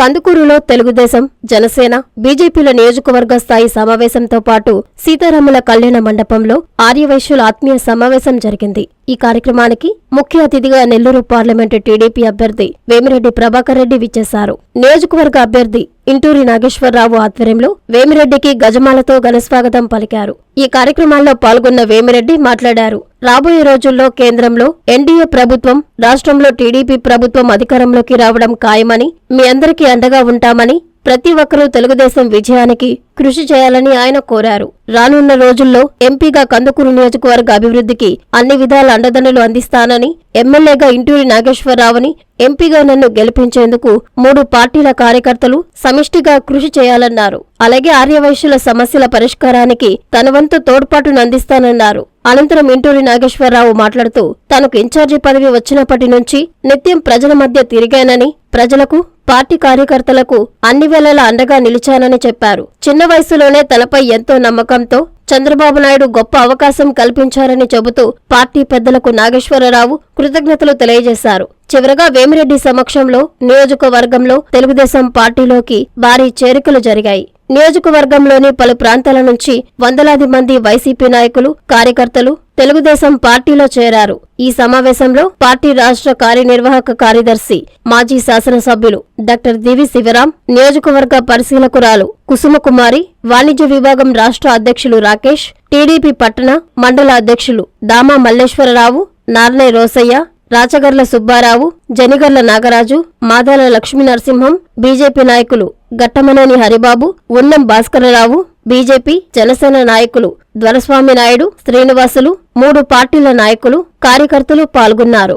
కందుకూరులో తెలుగుదేశం జనసేన బీజేపీల నియోజకవర్గ స్థాయి సమావేశంతో పాటు సీతారాముల కళ్యాణ మండపంలో ఆర్యవైశ్యుల ఆత్మీయ సమావేశం జరిగింది. ఈ కార్యక్రమానికి ముఖ్య అతిథిగా నెల్లూరు పార్లమెంటు టీడీపీ అభ్యర్థి వేమిరెడ్డి ప్రభాకర్ రెడ్డి విచ్చేశారు. నియోజకవర్గ అభ్యర్థి ఇంటూరి నాగేశ్వరరావు ఆధ్వర్యంలో వేమిరెడ్డికి గజమాలతో ఘనస్వాగతం పలికారు. ఈ కార్యక్రమాల్లో పాల్గొన్న వేమిరెడ్డి మాట్లాడారు. రాబోయే రోజుల్లో కేంద్రంలో ఎన్డీఏ ప్రభుత్వం రాష్ట్రంలో టీడీపీ ప్రభుత్వం అధికారంలోకి రావడం ఖాయమని మీ అందరికీ అండగా ఉంటామని ప్రతి ఒక్కరూ తెలుగుదేశం విజయానికి కృషి చేయాలని ఆయన కోరారు. రానున్న రోజుల్లో ఎంపీగా కందుకూరు నియోజకవర్గ అభివృద్ధికి అన్ని విధాల అండదండలు అందిస్తానని ఎమ్మెల్యేగా ఇంటూరి నాగేశ్వరరావుని ఎంపీగా నన్ను గెలిపించేందుకు మూడు పార్టీల కార్యకర్తలు సమిష్టిగా కృషి చేయాలన్నారు. అలాగే ఆర్యవైశ్యుల సమస్యల పరిష్కారానికి తన వంతు తోడ్పాటును అందిస్తానన్నారు. అనంతరం ఇంటూరి నాగేశ్వరరావు మాట్లాడుతూ తనకు ఇన్ఛార్జి పదవి వచ్చినప్పటి నుంచి నిత్యం ప్రజల మధ్య తిరిగానని ప్రజలకు పార్టీ కార్యకర్తలకు అన్ని వేళలా అండగా నిలిచానని చెప్పారు. చిన్న వయసులోనే తనపై ఎంతో నమ్మకంతో చంద్రబాబు నాయుడు గొప్ప అవకాశం కల్పించారని చెబుతూ పార్టీ పెద్దలకు నాగేశ్వరరావు కృతజ్ఞతలు తెలియజేశారు. చివరగా వేమిరెడ్డి సమక్షంలో నియోజకవర్గంలో తెలుగుదేశం పార్టీలోకి భారీ చేరికలు జరిగాయి. నియోజకవర్గంలోని పలు ప్రాంతాల నుంచి వందలాది మంది వైసీపీ నాయకులు కార్యకర్తలు తెలుగుదేశం పార్టీలో చేరారు. ఈ సమావేశంలో పార్టీ రాష్ట్ర కార్యనిర్వాహక కార్యదర్శి మాజీ శాసనసభ్యులు డాక్టర్ దివి శివరాం నియోజకవర్గ పరిశీలకురాలు కుసుమకుమారి వాణిజ్య విభాగం రాష్ట్ర అధ్యక్షులు రాకేష్ టీడీపీ పట్టణ మండల అధ్యక్షులు దామా మల్లేశ్వరరావు నార్నే రోసయ్య రాచగర్ల సుబ్బారావు జనిగర్ల నాగరాజు మాదాల లక్ష్మీ నరసింహం బీజేపీ నాయకులు గట్టమనేని హరిబాబు ఉన్నం భాస్కరరావు బీజేపీ జనసేన నాయకులు ధ్వరస్వామి నాయుడు శ్రీనివాసులు మూడు పార్టీల నాయకులు కార్యకర్తలు పాల్గొన్నారు.